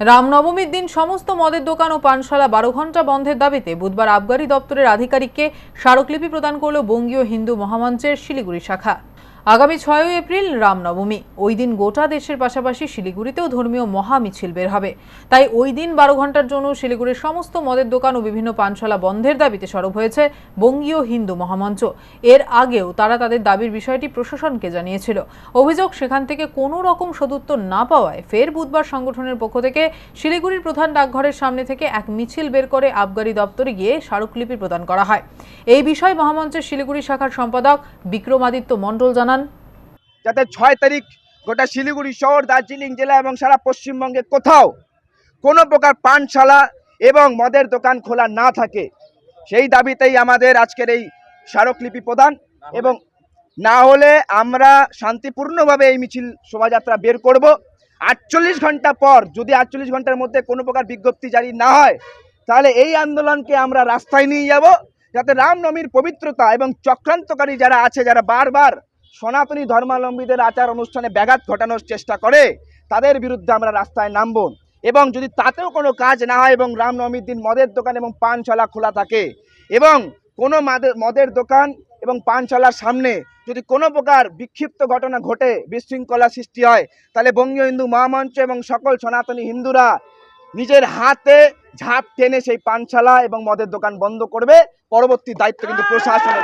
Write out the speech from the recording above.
রামনবমীর দিন সমস্ত মদের দোকান ও পানশালা বারো ঘণ্টা বন্ধের দাবিতে বুধবার আবগারি দপ্তরের আধিকারিককে স্মারকলিপি প্রদান করল বঙ্গীয় হিন্দু মহামঞ্চের শিলিগুড়ি শাখা। আগামী ছয়ই এপ্রিল রামনবমী। ওই দিন গোটা দেশের পাশাপাশি শিলিগুড়িতেও ধর্মীয় মহা মিছিল বের হবে। তাই ওই দিন বারো ঘণ্টার জন্য শিলিগুড়ির সমস্ত মদের দোকান ও বিভিন্ন পানশালা বন্ধের দাবিতে সরব হয়েছে বঙ্গীয় হিন্দু মহামঞ্চ। এর আগেও তারা তাদের দাবির বিষয়টি প্রশাসনকে জানিয়েছিল। অভিযোগ, সেখান থেকে কোনো রকম সদুত্তর না পাওয়ায় ফের বুধবার সংগঠনের পক্ষ থেকে শিলিগুড়ির প্রধান ডাকঘরের সামনে থেকে এক মিছিল বের করে আবগারি দপ্তরে গিয়ে স্মারকলিপি প্রদান করা হয়। এই বিষয়ে মহামঞ্চের শিলিগুড়ি শাখার সম্পাদক বিক্রমাদিত্য মণ্ডল জানান। যাতে ছয় তারিখ গোটা শিলিগুড়ি শহর, দার্জিলিং জেলা এবং সারা পশ্চিমবঙ্গে কোথাও কোনো প্রকার পানশালা এবং মদের দোকান খোলা না থাকে। সেই দাবিতেই আমাদের আজকের এই স্মারকলিপি প্রদান এবং না হলে আমরা শান্তিপূর্ণভাবে এই মিছিল শোভাযাত্রা বের করব। আটচল্লিশ ঘণ্টা পর যদি আটচল্লিশ ঘণ্টার মধ্যে কোনো প্রকার বিজ্ঞপ্তি জারি না হয়, তাহলে এই আন্দোলনকে আমরা রাস্তায় নিয়ে যাব। যাতে রামনবমীর পবিত্রতা এবং চক্রান্তকারী যারা আছে, যারা বারবার সনাতনী ধর্মাবলম্বীদের আচার অনুষ্ঠানে ব্যাঘাত ঘটানোর চেষ্টা করে, তাদের বিরুদ্ধে আমরা রাস্তায় নামব। এবং যদি তাতেও কোনো কাজ না হয় এবং রামনবমীর দিন মদের দোকান এবং পানশালা খোলা থাকে এবং কোনো মাদের- দোকান এবং পানশালার সামনে যদি কোনো প্রকার বিক্ষিপ্ত ঘটনা ঘটে, বিশৃঙ্খলা সৃষ্টি হয়, তাহলে বঙ্গীয় হিন্দু মহামঞ্চ এবং সকল সনাতনী হিন্দুরা নিজের হাতে ঝাঁপ টেনে সেই পানশালা এবং মদের দোকান বন্ধ করবে। পরবর্তী দায়িত্ব কিন্তু প্রশাসনের।